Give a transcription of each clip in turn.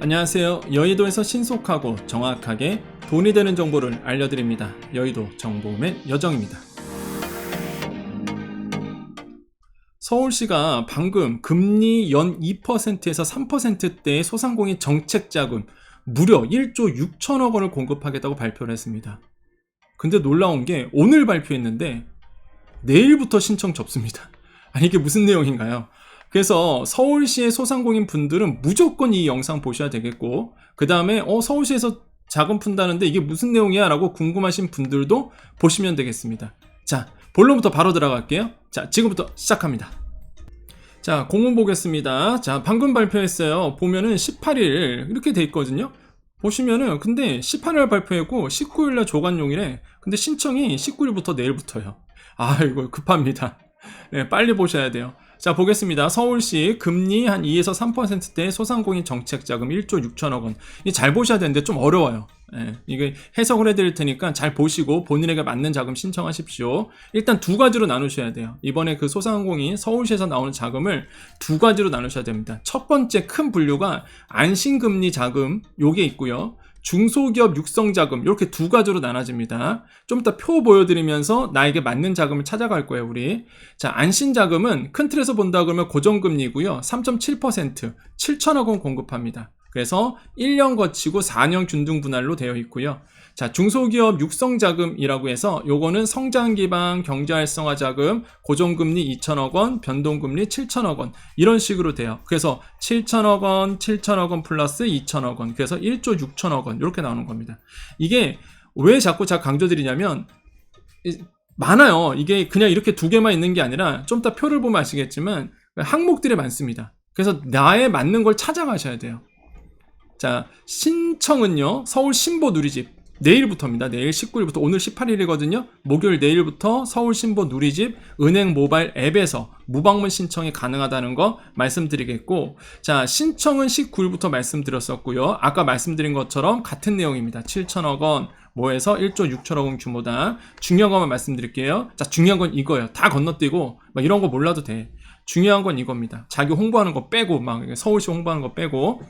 안녕하세요. 여의도에서 신속하고 정확하게 돈이 되는 정보를 알려드립니다. 여의도 정보맨 여정입니다. 서울시가 방금 금리 연 2%에서 3%대의 소상공인 정책 자금 무려 1조 6천억 원을 공급하겠다고 발표를 했습니다. 근데 놀라운 게 오늘 발표했는데 내일부터 신청 접습니다. 아니 이게 무슨 내용인가요? 그래서 서울시의 소상공인 분들은 무조건 이 영상 보셔야 되겠고 그 다음에 어 서울시에서 자금 푼다는데 이게 무슨 내용이야 라고 궁금하신 분들도 보시면 되겠습니다. 자 본론부터 바로 들어갈게요. 자 지금부터 시작합니다. 자 공문 보겠습니다. 자 방금 발표했어요. 보면은 18일 이렇게 돼 있거든요. 보시면은 근데 18일 발표했고 19일날 조간용이래. 근데 신청이 19일부터 내일부터요. 아 이거 급합니다. 네, 빨리 보셔야 돼요. 자, 보겠습니다. 서울시 금리 한 2에서 3%대 소상공인 정책 자금 1조 6천억 원. 이게 잘 보셔야 되는데 좀 어려워요. 예, 이게 해석을 해드릴 테니까 잘 보시고 본인에게 맞는 자금 신청하십시오. 일단 두 가지로 나누셔야 돼요. 이번에 그 소상공인 서울시에서 나오는 자금을 두 가지로 나누셔야 됩니다. 첫 번째 큰 분류가 안심금리 자금, 요게 있고요. 중소기업 육성 자금 이렇게 두 가지로 나눠집니다. 좀 이따 표 보여드리면서 나에게 맞는 자금을 찾아갈 거예요, 우리. 자, 안신 자금은 큰 틀에서 본다 그러면 고정금리고요. 3.7% 7천억 원 공급합니다. 그래서 1년 거치고 4년 균등 분할로 되어 있고요. 자, 중소기업 육성 자금이라고 해서 요거는 성장 기반 경제 활성화 자금, 고정금리 2천억 원, 변동금리 7천억 원 이런 식으로 돼요. 그래서 7천억 원, 7천억 원 플러스 2천억 원. 그래서 1조 6천억 원 이렇게 나오는 겁니다. 이게 왜 자꾸 제가 강조드리냐면 이- 많아요. 이게 그냥 이렇게 두 개만 있는 게 아니라 좀 이따 표를 보면 아시겠지만 항목들이 많습니다. 그래서 나에 맞는 걸 찾아가셔야 돼요. 자, 신청은요. 서울 신보 누리집 내일부터입니다. 내일 19일부터 오늘 18일이거든요. 목요일 내일부터 서울 신보 누리집 은행 모바일 앱에서 무방문 신청이 가능하다는 거 말씀드리겠고 자, 신청은 19일부터 말씀드렸었고요. 아까 말씀드린 것처럼 같은 내용입니다. 7천억 원 뭐해서 1조 6천억 원 규모다. 중요한 것만 말씀드릴게요. 자, 중요한 건 이거예요. 다 건너뛰고 막 이런 거 몰라도 돼. 중요한 건 이겁니다. 자기 홍보하는 거 빼고 막 서울시 홍보하는 거 빼고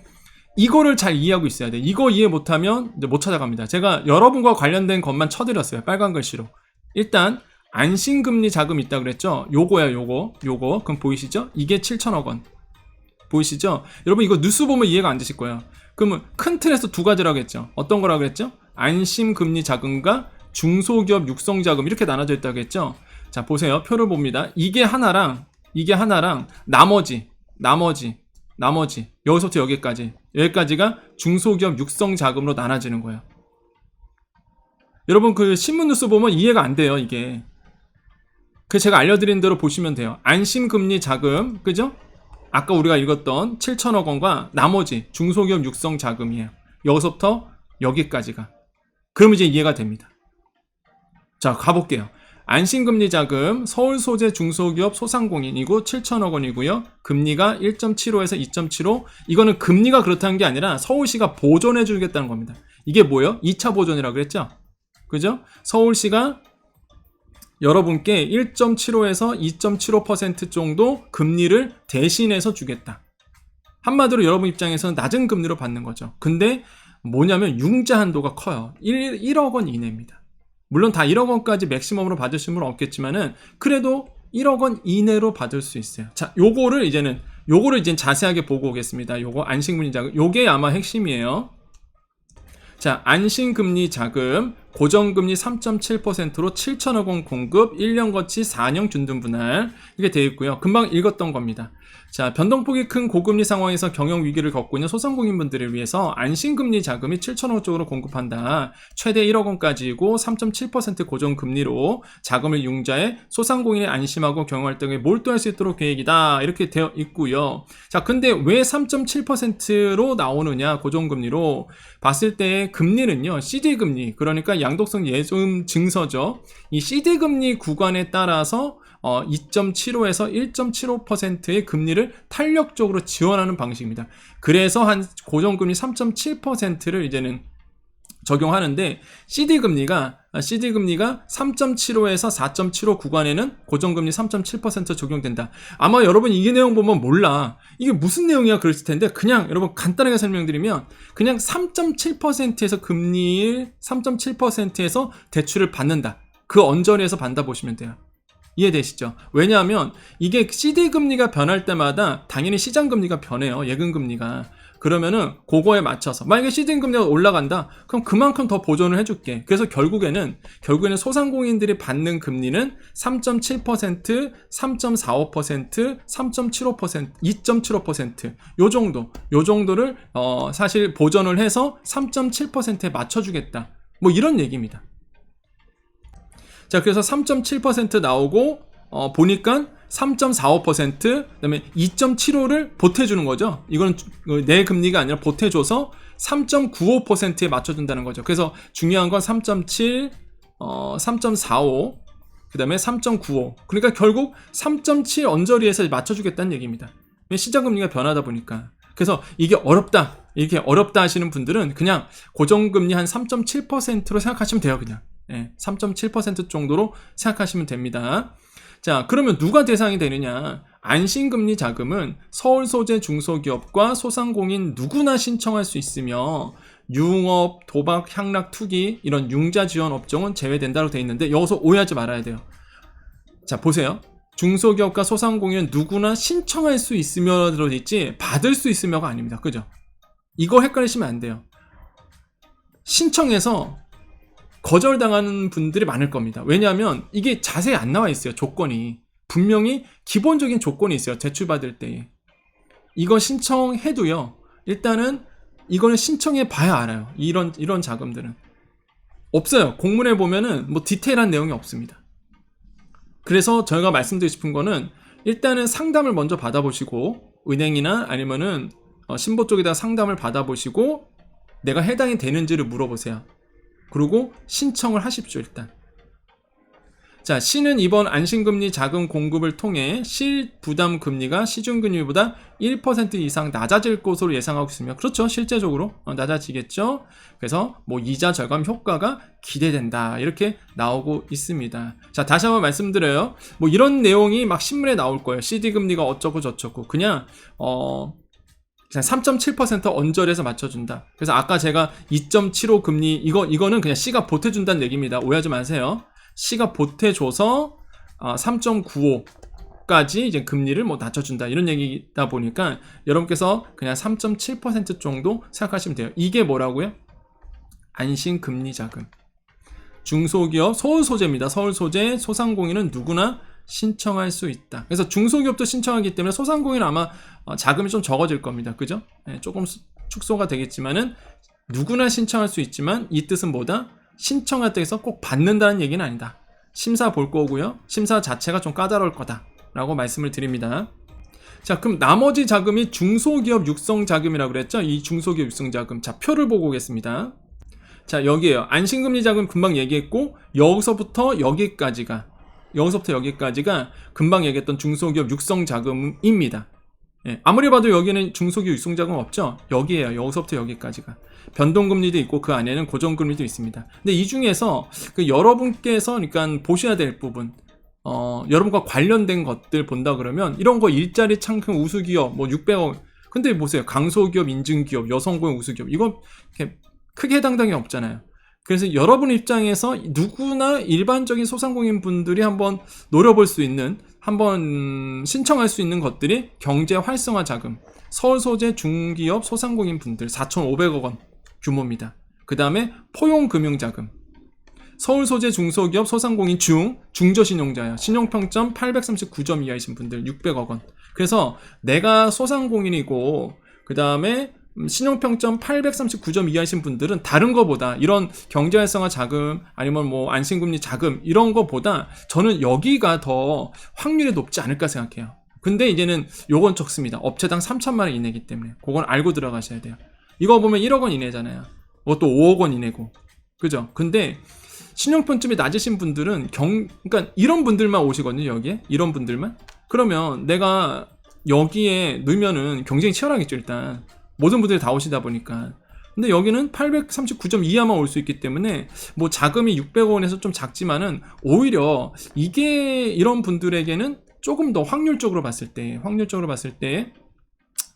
이거를 잘 이해하고 있어야 돼. 이거 이해 못하면 이제 못 찾아갑니다. 제가 여러분과 관련된 것만 쳐드렸어요. 빨간 글씨로. 일단 안심금리 자금 있다 그랬죠? 요거야 요거 요거 그럼 보이시죠? 이게 7천억 원 보이시죠? 여러분 이거 뉴스 보면 이해가 안 되실 거예요. 그러면 큰 틀에서 두 가지라고 했죠. 어떤 거라고 했죠? 안심금리 자금과 중소기업 육성 자금 이렇게 나눠져 있다고 했죠. 자 보세요. 표를 봅니다. 이게 하나랑 이게 하나랑 나머지 나머지 나머지 여기서부터 여기까지 여기까지가 중소기업 육성 자금으로 나눠지는 거예요. 여러분 그 신문 뉴스 보면 이해가 안 돼요 이게. 그 제가 알려드린 대로 보시면 돼요. 안심금리 자금 그죠? 아까 우리가 읽었던 7천억 원과 나머지 중소기업 육성 자금이에요. 여기서부터 여기까지가. 그럼 이제 이해가 됩니다. 자 가볼게요. 안심금리 자금 서울 소재 중소기업 소상공인이고 7천억 원이고요. 금리가 1.75에서 2.75. 이거는 금리가 그렇다는 게 아니라 서울시가 보존해 주겠다는 겁니다. 이게 뭐예요? 2차 보존이라고 그랬죠? 그죠? 서울시가 여러분께 1.75에서 2.75% 정도 금리를 대신해서 주겠다. 한마디로 여러분 입장에서는 낮은 금리로 받는 거죠. 근데 뭐냐면 융자 한도가 커요. 1, 1억 원 이내입니다. 물론 다 1억 원까지 맥시멈으로 받으실 분은 없겠지만은 그래도 1억 원 이내로 받을 수 있어요. 자, 요거를 이제는 요거를 이제 자세하게 보고 오겠습니다. 요거 안심금리 자금 요게 아마 핵심이에요. 자, 안심금리 자금 고정금리 3.7%로 7천억 원 공급 1년 거치 4년 균등 분할 이게 되어 있고요. 금방 읽었던 겁니다. 자, 변동폭이 큰 고금리 상황에서 경영 위기를 겪고 있는 소상공인분들을 위해서 안심금리 자금이 7천억 원 쪽으로 공급한다. 최대 1억 원까지이고 3.7% 고정 금리로 자금을 융자해 소상공인이 안심하고 경영활동에 몰두할 수 있도록 계획이다. 이렇게 되어 있고요. 자, 근데 왜 3.7%로 나오느냐 고정 금리로 봤을 때 금리는요 CD 금리 그러니까 양도성 예금 증서죠 이 CD 금리 구간에 따라서 어, 2.75에서 1.75%의 금리를 탄력적으로 지원하는 방식입니다. 그래서 한 고정금리 3.7%를 이제는 적용하는데 CD 금리가 CD 금리가 3.75에서 4.75 구간에는 고정금리 3.7% 적용된다. 아마 여러분 이 내용 보면 몰라. 이게 무슨 내용이야 그랬을 텐데 그냥 여러분 간단하게 설명드리면 그냥 3.7%에서 금리를 3.7%에서 대출을 받는다. 그 언저리에서 받다 보시면 돼요. 이해되시죠? 왜냐하면 이게 CD 금리가 변할 때마다 당연히 시장 금리가 변해요. 예금 금리가. 그러면은 그거에 맞춰서 만약에 시즌 금리가 올라간다 그럼 그만큼 더 보존을 해줄게 그래서 결국에는 결국에는 소상공인들이 받는 금리는 3.7% 3.45% 3.75% 2.75%요 정도 요 정도를 어 사실 보존을 해서 3.7%에 맞춰주겠다 뭐 이런 얘기입니다 자 그래서 3.7% 나오고 어 보니까 3.45% 그다음에 2.75를 보태주는 거죠. 이건 내 금리가 아니라 보태줘서 3.95%에 맞춰준다는 거죠. 그래서 중요한 건 3.7, 어, 3.45, 그다음에 3.95. 그러니까 결국 3.7 언저리에서 맞춰주겠다는 얘기입니다. 시장 금리가 변하다 보니까. 그래서 이게 어렵다, 이렇게 어렵다 하시는 분들은 그냥 고정금리 한 3.7%로 생각하시면 돼요, 그냥. 예, 3.7% 정도로 생각하시면 됩니다. 자, 그러면 누가 대상이 되느냐? 안심금리 자금은 서울 소재 중소기업과 소상공인 누구나 신청할 수 있으며 융업, 도박, 향락, 투기 이런 융자 지원 업종은 제외된다고 되어 있는데 여기서 오해하지 말아야 돼요. 자, 보세요. 중소기업과 소상공인은 누구나 신청할 수 있으며 들어 있지 받을 수 있으며가 아닙니다. 그죠? 이거 헷갈리시면 안 돼요. 신청해서 거절당하는 분들이 많을 겁니다. 왜냐하면 이게 자세히 안 나와 있어요. 조건이. 분명히 기본적인 조건이 있어요. 대출받을 때. 이거 신청해도요. 일단은 이거는 신청해 봐야 알아요. 이런, 이런 자금들은. 없어요. 공문에 보면은 뭐 디테일한 내용이 없습니다. 그래서 저희가 말씀드리고 싶은 거는 일단은 상담을 먼저 받아보시고 은행이나 아니면은 어, 신보 쪽에다 상담을 받아보시고 내가 해당이 되는지를 물어보세요. 그리고 신청을 하십시오, 일단. 자, 시는 이번 안심금리 자금 공급을 통해 실부담 금리가 시중금리보다 1% 이상 낮아질 것으로 예상하고 있으며, 그렇죠. 실제적으로 어, 낮아지겠죠. 그래서 뭐 이자 절감 효과가 기대된다. 이렇게 나오고 있습니다. 자, 다시 한번 말씀드려요. 뭐 이런 내용이 막 신문에 나올 거예요. CD 금리가 어쩌고 저쩌고. 그냥, 어, 3.7% 언저리에서 맞춰준다. 그래서 아까 제가 2.75 금리 이거 이거는 그냥 C가 보태준다는 얘기입니다. 오해하지 마세요. C가 보태줘서 3.95까지 이제 금리를 뭐 낮춰준다 이런 얘기다 보니까 여러분께서 그냥 3.7% 정도 생각하시면 돼요. 이게 뭐라고요? 안심 금리 자금. 중소기업 서울 소재입니다. 서울 소재 소상공인은 누구나 신청할 수 있다. 그래서 중소기업도 신청하기 때문에 소상공인은 아마 어, 자금이 좀 적어질 겁니다. 그죠? 네, 조금 축소가 되겠지만은 누구나 신청할 수 있지만 이 뜻은 뭐다? 신청할 때에서 꼭 받는다는 얘기는 아니다. 심사 볼 거고요. 심사 자체가 좀 까다로울 거다라고 말씀을 드립니다. 자, 그럼 나머지 자금이 중소기업 육성 자금이라고 그랬죠? 이 중소기업 육성 자금. 자, 표를 보고 오겠습니다. 자, 여기에요. 안심금리 자금 금방 얘기했고 여기서부터 여기까지가 여기서부터 여기까지가 금방 얘기했던 중소기업 육성 자금입니다. 예, 아무리 봐도 여기는 중소기업 육성 자금 없죠? 여기에요. 여기서부터 여기까지가. 변동금리도 있고 그 안에는 고정금리도 있습니다. 근데 이 중에서 그 여러분께서 그러니까 보셔야 될 부분, 어, 여러분과 관련된 것들 본다 그러면 이런 거 일자리 창금 우수기업 뭐 600억 근데 보세요. 강소기업, 인증기업, 여성고용 우수기업 이거 크게 해당당이 없잖아요. 그래서 여러분 입장에서 누구나 일반적인 소상공인 분들이 한번 노려볼 수 있는 한번 신청할 수 있는 것들이 경제 활성화 자금 서울 소재 중기업 소상공인 분들 4,500억 원 규모입니다. 그 다음에 포용금융자금 서울 소재 중소기업 소상공인 중 중저신용자요 신용평점 839점 이하이신 분들 600억 원 그래서 내가 소상공인이고 그 다음에 신용평점 839점 이하이신 분들은 다른 거보다 이런 경제 활성화 자금 아니면 뭐 안심금리 자금 이런 거보다 저는 여기가 더 확률이 높지 않을까 생각해요. 근데 이제는 요건 적습니다. 업체당 3천만 원 이내기 때문에 그건 알고 들어가셔야 돼요. 이거 보면 1억 원 이내잖아요. 그것도 5억 원 이내고. 그죠? 근데 신용평점이 낮으신 분들은 경 그러니까 이런 분들만 오시거든요, 여기에. 이런 분들만. 그러면 내가 여기에 넣으면은 경쟁이 치열하겠죠, 일단. 모든 분들이 다 오시다 보니까. 근데 여기는 839점 이하만 올 수 있기 때문에 뭐 자금이 600원에서 좀 작지만은 오히려 이게 이런 분들에게는 조금 더 확률적으로 봤을 때 확률적으로 봤을 때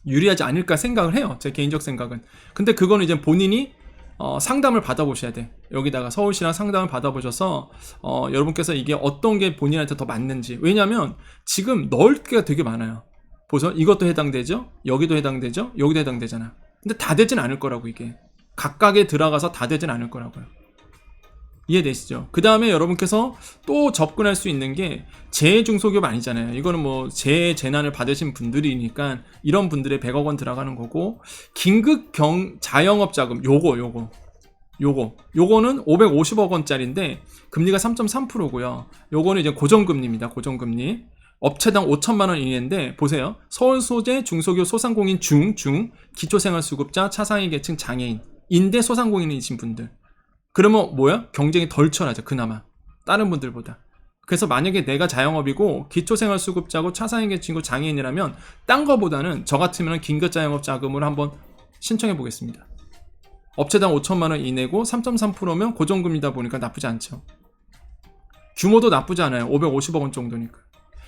유리하지 않을까 생각을 해요. 제 개인적 생각은. 근데 그거는 이제 본인이 어, 상담을 받아보셔야 돼. 여기다가 서울시랑 상담을 받아보셔서 어, 여러분께서 이게 어떤 게 본인한테 더 맞는지. 왜냐하면 지금 넣을 게가 되게 많아요. 보세요. 이것도 해당되죠. 여기도 해당되죠. 여기도 해당되잖아. 근데 다 되진 않을 거라고 이게. 각각에 들어가서 다 되진 않을 거라고요. 이해되시죠? 그 다음에 여러분께서 또 접근할 수 있는 게 재중소기업 아니잖아요. 이거는 뭐 재재난을 받으신 분들이니까 이런 분들의 100억 원 들어가는 거고 긴급 경 자영업 자금 요거 요거 요거 요거는 550억 원짜리인데 금리가 3.3%고요. 요거는 이제 고정금리입니다. 고정금리. 업체당 5천만 원 이내인데 보세요. 서울 소재 중소기업 소상공인 중, 중, 기초생활수급자, 차상위 계층 장애인, 인대 소상공인이신 분들. 그러면 뭐야? 경쟁이 덜 치열하죠. 그나마 다른 분들보다. 그래서 만약에 내가 자영업이고 기초생활수급자고 차상위 친구 장애인이라면 딴 거보다는 저 같으면 긴급자영업 자금을 한번 신청해 보겠습니다. 업체당 5천만 원 이내고 3.3%면 고정금이다 보니까 나쁘지 않죠. 규모도 나쁘지 않아요. 550억 원 정도니까.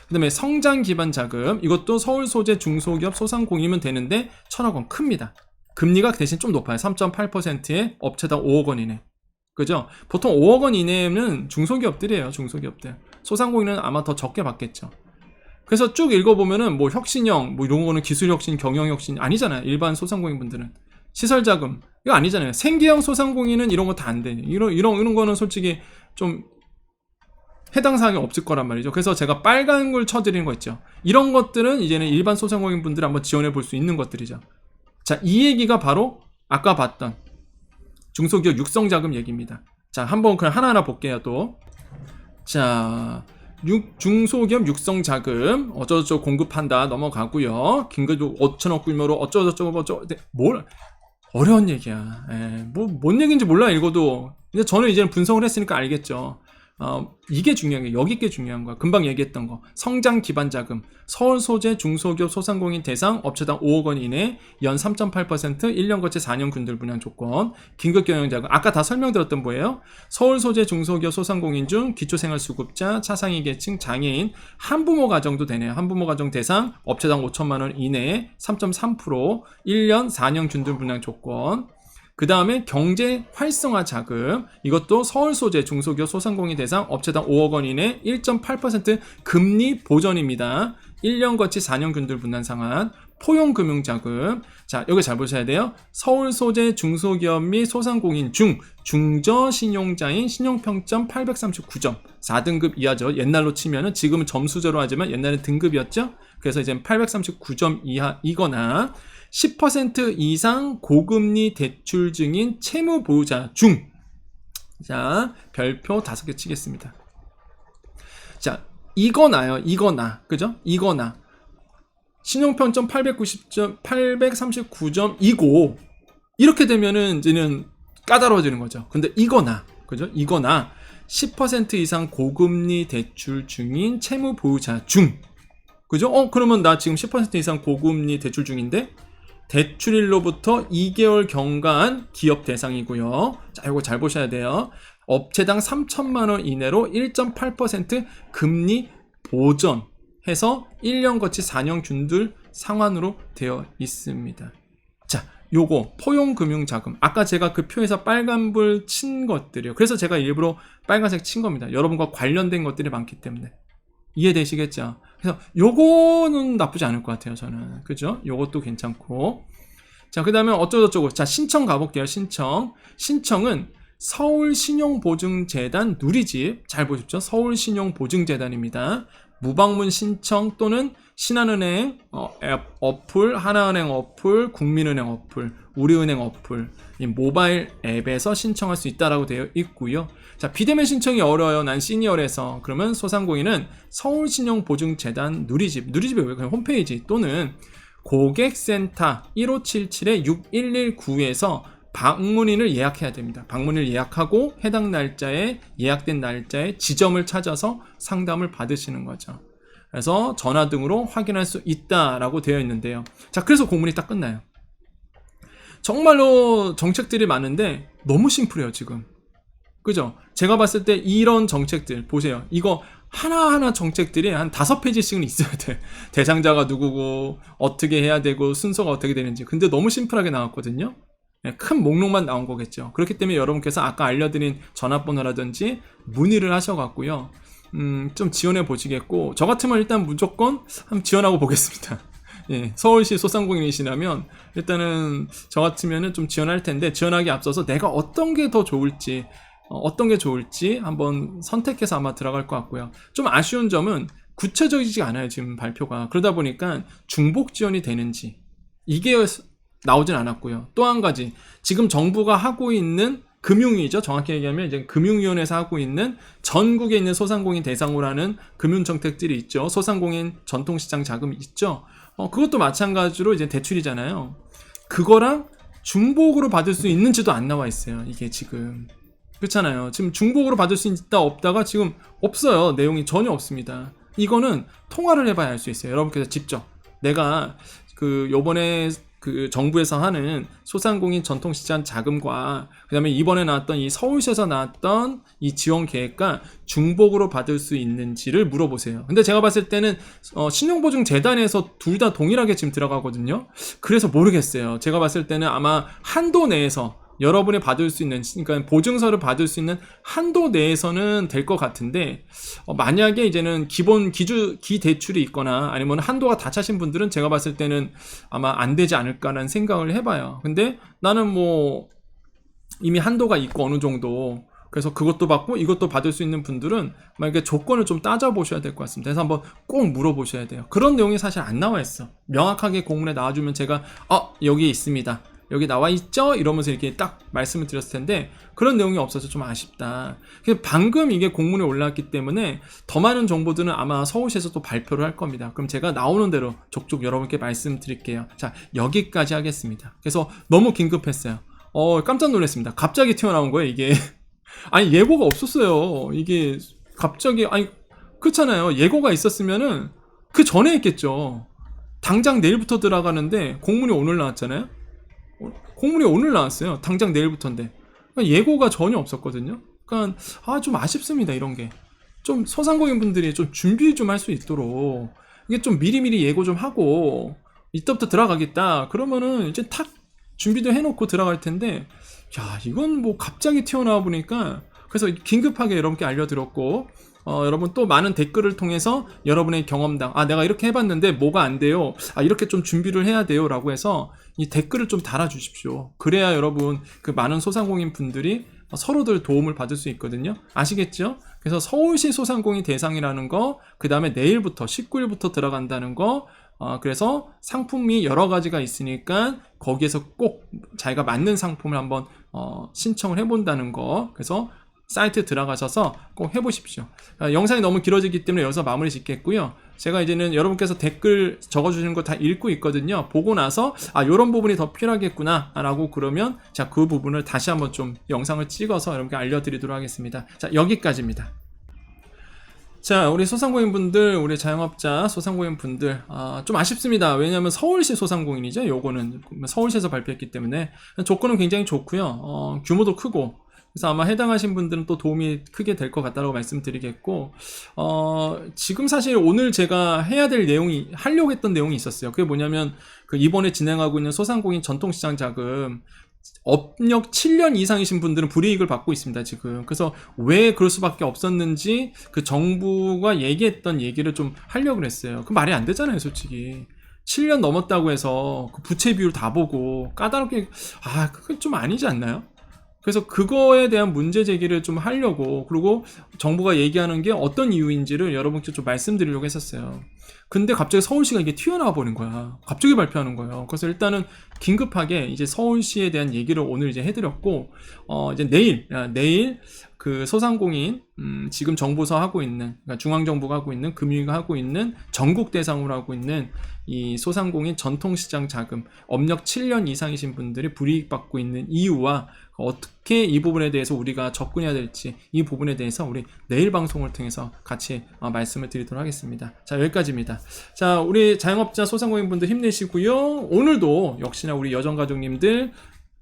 그 다음에 성장 기반 자금 이것도 서울 소재 중소기업 소상공인이면 되는데 천억 원 큽니다. 금리가 대신 좀 높아요. 3.8%에 업체당 5억 원 이내. 그죠? 보통 5억 원 이내는 중소기업들이에요. 중소기업들. 소상공인은 아마 더 적게 받겠죠. 그래서 쭉 읽어보면은 뭐 혁신형, 뭐 이런 거는 기술혁신, 경영혁신 아니잖아요. 일반 소상공인 분들은. 시설 자금, 이거 아니잖아요. 생계형 소상공인은 이런 거 다 안 돼. 이런, 이런, 이런 거는 솔직히 좀 해당 사항이 없을 거란 말이죠. 그래서 제가 빨간 걸 쳐드리는 거 있죠. 이런 것들은 이제는 일반 소상공인 분들 한번 지원해 볼 수 있는 것들이죠. 자, 이 얘기가 바로 아까 봤던 중소기업 육성자금 얘기입니다. 자, 한번 그냥 하나하나 볼게요, 또. 자, 육, 중소기업 육성자금, 어쩌고저쩌고 공급한다, 넘어가고요. 긴급 5천억 규모로 어쩌고저쩌고, 어쩌고, 네, 뭘, 어려운 얘기야. 에, 뭐, 뭔 얘기인지 몰라, 읽어도. 근데 저는 이제는 분석을 했으니까 알겠죠. 어, 이게 중요한 게 여기 게 중요한 거야. 금방 얘기했던 거. 성장 기반 자금. 서울 소재 중소기업 소상공인 대상 업체당 5억 원 이내 연 3.8% 1년 거치 4년 군들 분양 조건. 긴급 경영 자금. 아까 다 설명드렸던 뭐예요? 서울 소재 중소기업 소상공인 중 기초생활 수급자, 차상위 계층, 장애인, 한부모 가정도 되네요. 한부모 가정 대상 업체당 5천만 원 이내에 3.3% 1년 4년 균등 분양 조건. 그 다음에 경제 활성화 자금 이것도 서울 소재 중소기업 소상공인 대상 업체당 5억 원 이내 1.8% 금리 보전입니다. 1년 거치 4년 균들 분단 상한 포용금융자금 자 여기 잘 보셔야 돼요. 서울 소재 중소기업 및 소상공인 중 중저 신용자인 신용평점 839점 4등급 이하죠. 옛날로 치면은 지금은 점수제로 하지만 옛날엔 등급이었죠. 그래서 이제 839점 이하이거나 10% 이상 고금리 대출 중인 채무 보유자 중. 자, 별표 다섯 개 치겠습니다. 자, 이거나요. 이거나. 그죠? 이거나. 신용평점 890점, 839점이고, 이렇게 되면은 이제는 까다로워지는 거죠. 근데 이거나, 그죠? 이거나 10% 이상 고금리 대출 중인 채무 보유자 중. 그죠? 어, 그러면 나 지금 10% 이상 고금리 대출 중인데, 대출일로부터 2개월 경과한 기업 대상이고요. 자, 이거 잘 보셔야 돼요. 업체당 3천만 원 이내로 1.8% 금리 보전해서 1년 거치 4년 균들 상환으로 되어 있습니다. 자, 요거 포용금융자금 아까 제가 그 표에서 빨간불 친 것들이요. 그래서 제가 일부러 빨간색 친 겁니다. 여러분과 관련된 것들이 많기 때문에 이해되시겠죠? 그래서 요거는 나쁘지 않을 것 같아요, 저는. 그죠? 요것도 괜찮고. 자, 그 다음에 어쩌고저쩌고. 자, 신청 가볼게요, 신청. 신청은 서울신용보증재단 누리집. 잘 보십시오. 서울신용보증재단입니다. 무방문 신청 또는 신한은행 어, 앱, 어플, 하나은행 어플, 국민은행 어플, 우리은행 어플, 이 모바일 앱에서 신청할 수 있다라고 되어 있고요. 자, 비대면 신청이 어려워요. 난 시니어라서. 그러면 소상공인은 서울신용보증재단 누리집, 누리집에 왜 그냥 홈페이지 또는 고객센터 1577-6119에서 방문인을 예약해야 됩니다. 방문을 예약하고 해당 날짜에 예약된 날짜에 지점을 찾아서 상담을 받으시는 거죠. 그래서 전화 등으로 확인할 수 있다라고 되어 있는데요. 자, 그래서 공문이 딱 끝나요. 정말로 정책들이 많은데 너무 심플해요, 지금. 그죠? 제가 봤을 때 이런 정책들, 보세요. 이거 하나하나 정책들이 한 다섯 페이지씩은 있어야 돼. 대상자가 누구고, 어떻게 해야 되고, 순서가 어떻게 되는지. 근데 너무 심플하게 나왔거든요. 네, 큰 목록만 나온 거겠죠. 그렇기 때문에 여러분께서 아까 알려드린 전화번호라든지 문의를 하셔갖고요. 음, 좀 지원해 보시겠고, 저 같으면 일단 무조건 한번 지원하고 보겠습니다. 예, 서울시 소상공인이시라면 일단은 저 같으면은 좀 지원할 텐데 지원하기 앞서서 내가 어떤 게 더 좋을지 어, 어떤 게 좋을지 한번 선택해서 아마 들어갈 것 같고요. 좀 아쉬운 점은 구체적이지 않아요 지금 발표가 그러다 보니까 중복 지원이 되는지 이게 나오진 않았고요. 또 한 가지 지금 정부가 하고 있는 금융위죠. 정확히 얘기하면 이제 금융위원회에서 하고 있는 전국에 있는 소상공인 대상으로 하는 금융 정책들이 있죠. 소상공인 전통시장 자금이 있죠. 어, 그것도 마찬가지로 이제 대출이잖아요. 그거랑 중복으로 받을 수 있는지도 안 나와 있어요. 이게 지금. 그렇잖아요. 지금 중복으로 받을 수 있다 없다가 지금 없어요. 내용이 전혀 없습니다. 이거는 통화를 해봐야 알 수 있어요. 여러분께서 직접. 내가 그 요번에 그 정부에서 하는 소상공인 전통시장 자금과 그다음에 이번에 나왔던 이 서울시에서 나왔던 이 지원 계획과 중복으로 받을 수 있는지를 물어보세요. 근데 제가 봤을 때는 어, 신용보증 재단에서 둘 다 동일하게 지금 들어가거든요. 그래서 모르겠어요. 제가 봤을 때는 아마 한도 내에서 여러분이 받을 수 있는 그러니까 보증서를 받을 수 있는 한도 내에서는 될 것 같은데 어, 만약에 이제는 기본 기주 기대출이 있거나 아니면 한도가 다 차신 분들은 제가 봤을 때는 아마 안 되지 않을까라는 생각을 해봐요. 근데 나는 뭐 이미 한도가 있고 어느 정도 그래서 그것도 받고 이것도 받을 수 있는 분들은 만약에 조건을 좀 따져보셔야 될 것 같습니다. 그래서 한번 꼭 물어보셔야 돼요. 그런 내용이 사실 안 나와 있어. 명확하게 공문에 나와주면 제가 어 여기 있습니다. 여기 나와 있죠? 이러면서 이렇게 딱 말씀을 드렸을 텐데 그런 내용이 없어서 좀 아쉽다. 방금 이게 공문에 올라왔기 때문에 더 많은 정보들은 아마 서울시에서 또 발표를 할 겁니다. 그럼 제가 나오는 대로 족족 여러분께 말씀드릴게요. 자 여기까지 하겠습니다. 그래서 너무 긴급했어요. 어 깜짝 놀랐습니다. 갑자기 튀어나온 거예요 이게. 아니 예고가 없었어요. 이게 갑자기 아니 그렇잖아요. 예고가 있었으면은 그 전에 했겠죠. 당장 내일부터 들어가는데 공문이 오늘 나왔잖아요. 공문이 오늘 나왔어요. 당장 내일부터인데. 그러니까 예고가 전혀 없었거든요. 그러니까 아 좀 아쉽습니다. 이런 게. 좀 소상공인 분들이 좀 준비 좀 할 수 있도록 이게 좀 미리미리 예고 좀 하고 이때부터 들어가겠다. 그러면은 이제 탁 준비도 해놓고 들어갈 텐데 야 이건 뭐 갑자기 튀어나와 보니까 그래서 긴급하게 여러분께 알려드렸고 어, 여러분 또 많은 댓글을 통해서 여러분의 경험담, 아, 내가 이렇게 해봤는데 뭐가 안 돼요. 아, 이렇게 좀 준비를 해야 돼요. 라고 해서 이 댓글을 좀 달아주십시오. 그래야 여러분 그 많은 소상공인 분들이 서로들 도움을 받을 수 있거든요. 아시겠죠? 그래서 서울시 소상공인 대상이라는 거, 그 다음에 내일부터, 19일부터 들어간다는 거, 어, 그래서 상품이 여러 가지가 있으니까 거기에서 꼭 자기가 맞는 상품을 한번 어, 신청을 해본다는 거. 그래서 사이트 들어가셔서 꼭 해보십시오. 아, 영상이 너무 길어지기 때문에 여기서 마무리 짓겠고요. 제가 이제는 여러분께서 댓글 적어주시는 거 다 읽고 있거든요. 보고 나서 아 이런 부분이 더 필요하겠구나 라고 그러면 자 그 부분을 다시 한번 좀 영상을 찍어서 여러분께 알려드리도록 하겠습니다. 자 여기까지입니다. 자, 우리 소상공인 분들, 우리 자영업자 소상공인 분들, 아, 좀 아쉽습니다. 왜냐하면 서울시 소상공인이죠. 요거는 서울시에서 발표했기 때문에 조건은 굉장히 좋고요. 어, 규모도 크고 그래서 아마 해당하신 분들은 또 도움이 크게 될 것 같다고 말씀드리겠고, 어, 지금 사실 오늘 제가 해야 될 내용이, 하려고 했던 내용이 있었어요. 그게 뭐냐면, 그 이번에 진행하고 있는 소상공인 전통시장 자금, 업력 7년 이상이신 분들은 불이익을 받고 있습니다, 지금. 그래서 왜 그럴 수밖에 없었는지 그 정부가 얘기했던 얘기를 좀 하려고 했어요. 그 말이 안 되잖아요, 솔직히. 7년 넘었다고 해서 그 부채 비율 다 보고 까다롭게, 아, 그건 좀 아니지 않나요? 그래서 그거에 대한 문제 제기를 좀 하려고 그리고 정부가 얘기하는 게 어떤 이유인지를 여러분께 좀 말씀드리려고 했었어요. 근데 갑자기 서울시가 이게 튀어나와 버린 거야. 갑자기 발표하는 거예요. 그래서 일단은 긴급하게 이제 서울시에 대한 얘기를 오늘 이제 해드렸고, 어, 이제 내일, 아, 내일 그 소상공인, 음, 지금 정부서 하고 있는, 그러니까 중앙정부가 하고 있는, 금융위가 하고 있는, 전국 대상으로 하고 있는 이 소상공인 전통시장 자금, 업력 7년 이상이신 분들이 불이익 받고 있는 이유와 어떻게 이 부분에 대해서 우리가 접근해야 될지 이 부분에 대해서 우리 내일 방송을 통해서 같이 어, 말씀을 드리도록 하겠습니다. 자 여기까지입니다. 자 우리 자영업자 소상공인 분들 힘내시고요. 오늘도 역시나 우리 여정가족님들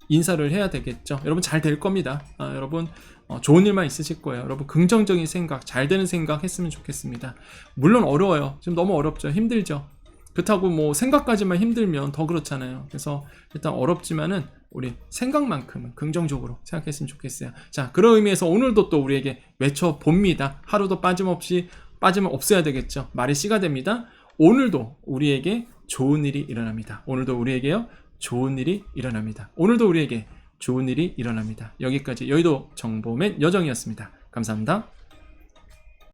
인사를 해야 되겠죠. 여러분 잘 될 겁니다. 아, 여러분 어, 좋은 일만 있으실 거예요. 여러분 긍정적인 생각, 잘 되는 생각 했으면 좋겠습니다. 물론 어려워요. 지금 너무 어렵죠. 힘들죠. 그렇다고 뭐 생각까지만 힘들면 더 그렇잖아요. 그래서 일단 어렵지만은 우리 생각만큼은 긍정적으로 생각했으면 좋겠어요. 자, 그런 의미에서 오늘도 또 우리에게 외쳐 봅니다. 하루도 빠짐없이 빠지면 없어야 되겠죠. 말이 씨가 됩니다. 오늘도 우리에게 좋은 일이 일어납니다. 오늘도 우리에게요. 좋은 일이 일어납니다. 오늘도 우리에게 좋은 일이 일어납니다. 여기까지 여의도 정보맨 여정이었습니다. 감사합니다.